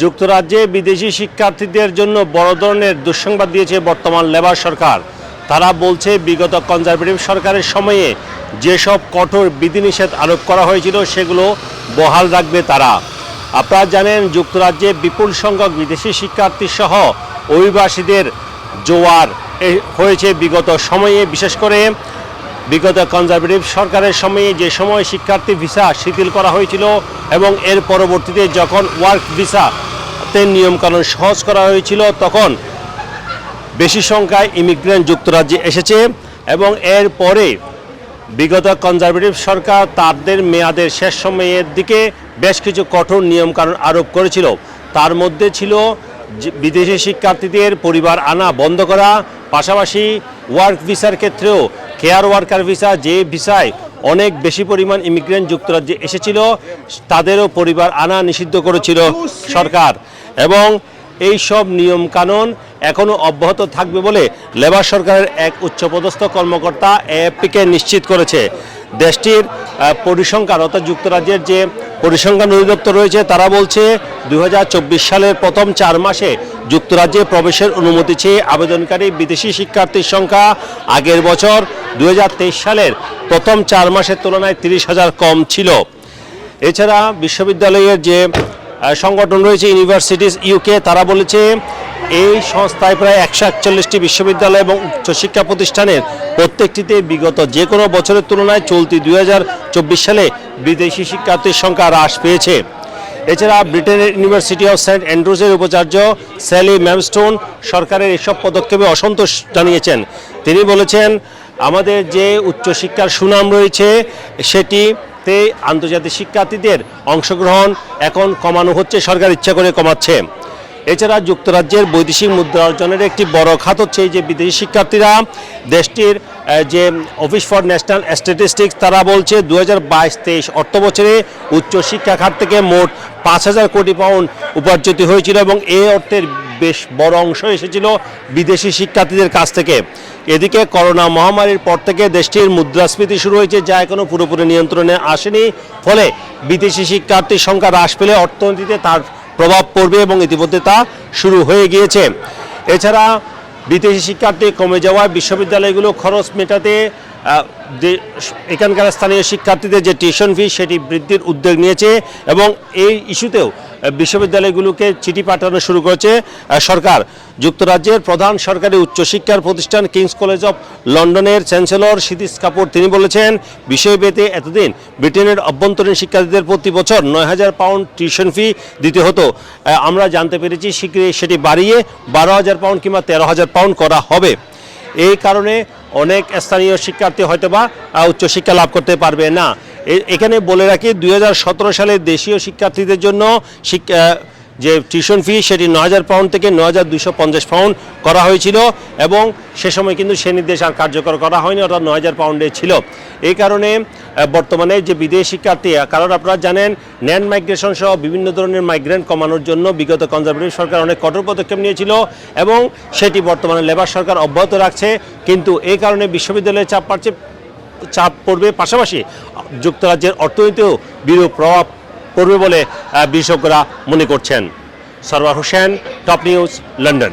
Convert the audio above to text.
যুক্তরাজ্যে বিদেশি শিক্ষার্থীদের জন্য বড় ধরনের দুঃসংবাদ দিয়েছে বর্তমান লেবার সরকার। তারা বলছে, বিগত কনজারভেটিভ সরকারের সময়ে যেসব কঠোর বিধিনিষেধ আরোপ করা হয়েছিল, সেগুলো বহাল রাখবে তারা। আপনারা জানেন, যুক্তরাজ্যে বিপুল সংখ্যক বিদেশি শিক্ষার্থী সহ অভিবাসীদের জোয়ার হয়েছে বিগত সময়ে। বিশেষ করে বিগত কনজারভেটিভ সরকারের সময়ে যে সময় শিক্ষার্থী ভিসা শিথিল করা হয়েছিল এবং এর পরবর্তীতে যখন ওয়ার্ক ভিসা ভিসাতে নিয়মকানুন সহজ করা হয়েছিল, তখন বেশি সংখ্যায় ইমিগ্রেন্ট যুক্তরাজ্যে এসেছে এবং এর পরে বিগত কনজারভেটিভ সরকার তাদের মেয়াদের শেষ সময়ের দিকে বেশ কিছু কঠোর নিয়মকানুন আরোপ করেছিল। তার মধ্যে ছিল বিদেশি শিক্ষার্থীদের পরিবার আনা বন্ধ করা, পাশাপাশি ওয়ার্ক ভিসার ক্ষেত্রেও কেয়ার ওয়ার্কার ভিসা, যে ভিসায় অনেক বেশি পরিমাণ ইমিগ্রেন্ট যুক্তরাজ্যে এসেছিল, তাদেরও পরিবার আনা নিষিদ্ধ করেছিল সরকার। এবং এই সব নিয়মকানুন এখনও অব্যাহত থাকবে বলে লেবার সরকারের এক উচ্চপদস্থ কর্মকর্তা এএফপিকে নিশ্চিত করেছে। দেশটির পরিসংখ্যান অর্থাৎ যুক্তরাজ্যের যে পরিসংখ্যান অধিদপ্তর রয়েছে, তারা বলছে দু হাজার চব্বিশ সালের প্রথম চার মাসে যুক্তরাজ্যে প্রবেশের অনুমতি চেয়ে আবেদনকারী বিদেশি শিক্ষার্থীর সংখ্যা আগের বছর দু হাজার তেইশ সালের প্রথম চার মাসের তুলনায় তিরিশ হাজার কম ছিল। এছাড়া বিশ্ববিদ্যালয়ের যে সংগঠন রয়েছে ইউনিভার্সিটিস ইউকে তারা বলেছে এই সংস্থায় প্রায় একশো একচল্লিশটি বিশ্ববিদ্যালয় এবং উচ্চশিক্ষা প্রতিষ্ঠানের প্রত্যেকটিতে বিগত যে কোনো বছরের তুলনায় চলতি দুই হাজার চব্বিশ সালে বিদেশি শিক্ষার্থীর সংখ্যা হ্রাস পেয়েছে। এছাড়া ব্রিটেনের ইউনিভার্সিটি অফ সেন্ট অ্যান্ড্রুজের উপাচার্য স্যালি ম্যামস্টোন সরকারের এসব পদক্ষেপে অসন্তোষ জানিয়েছেন। তিনি বলেছেন, আমাদের যে উচ্চশিক্ষার সুনাম রয়েছে, সেটিতে আন্তর্জাতিক শিক্ষার্থীদের অংশগ্রহণ এখন কমানো হচ্ছে, সরকার ইচ্ছা করে কমাচ্ছে। এছাড়া যুক্তরাজ্যের বৈদেশিক মুদ্রা অর্জনের একটি বড় খাত হচ্ছে যে বিদেশি শিক্ষার্থীরা, দেশটির যে অফিস ফর ন্যাশনাল স্ট্যাটিস্টিক্স তারা বলছে দু হাজার বাইশ তেইশ অর্থ বছরে উচ্চশিক্ষা খাত থেকে মোট পাঁচ হাজার কোটি পাউন্ড উপার্জিত হয়েছিল এবং এই অর্থের বেশ বড় অংশ এসেছিল বিদেশি শিক্ষার্থীদের কাছ থেকে। এদিকে করোনা মহামারীর পর থেকে দেশটির মুদ্রাস্ফীতি শুরু হয়েছে যা এখনও পুরোপুরি নিয়ন্ত্রণে আসেনি। ফলে বিদেশি শিক্ষার্থীর সংখ্যা হ্রাস পেলে অর্থনীতিতে তার প্রভাব পড়বে এবং ইতিমধ্যে তা শুরু হয়ে গিয়েছে। এছাড়া বিদেশি শিক্ষার্থী কমে যাওয়ায় বিশ্ববিদ্যালয়গুলো খরচ মেটাতে এখানকার স্থানীয় শিক্ষার্থীদের যে টিউশন ফি, সেটি বৃদ্ধির উদ্যোগ নিয়েছে এবং এই ইস্যুতেও বিশ্ববিদ্যালয়গুলোকে চিঠি পাঠানো শুরু করেছে সরকার। যুক্তরাজ্যের প্রধান সরকারি উচ্চশিক্ষার প্রতিষ্ঠান কিংস কলেজ অফ লন্ডনের চ্যান্সেলর সিদিস কাপুর, তিনি বলেছেন, বিষয় পেতে এতদিন ব্রিটেনের অভ্যন্তরীণ শিক্ষার্থীদের প্রতি বছর নয় হাজার পাউন্ড টিউশন ফি দিতে হতো। আমরা জানতে পেরেছি, শীঘ্রই সেটি বাড়িয়ে বারো হাজার পাউন্ড কিংবা তেরো হাজার পাউন্ড করা হবে। এই কারণে অনেক স্থানীয় শিক্ষার্থী হয়তোবা উচ্চশিক্ষা লাভ করতে পারবে না। এখানে বলে রাখি, দুই হাজার সতেরো সালে দেশীয় শিক্ষার্থীদের জন্য শিক্ষা যে টিউশন ফি, সেটি ন হাজার পাউন্ড থেকে ন হাজার দুশো পঞ্চাশ পাউন্ড করা হয়েছিল এবং সে সময় কিন্তু সে নির্দেশ আর কার্যকর করা হয়নি, অর্থাৎ ন হাজার পাউন্ডে ছিল। এই কারণে বর্তমানে যে বিদেশি শিক্ষার্থী, কারণ আপনারা জানেন, ন্যান্ড মাইগ্রেশন সহ বিভিন্ন ধরনের মাইগ্রেন্ট কমানোর জন্য বিগত কনজারভেটিভ সরকার অনেক কঠোর পদক্ষেপ নিয়েছিল এবং সেটি বর্তমানে লেবার সরকার অব্যাহত রাখছে। কিন্তু এই কারণে বিশ্ববিদ্যালয়ে চাপ পাচ্ছে চাপ পড়বে। পাশাপাশি যুক্তরাজ্যের অর্থনীতিও বিরূপ প্রভাব পড়বে বলে বিশেষজ্ঞরা মনে করছেন। Sarwar Hossain, top news, London.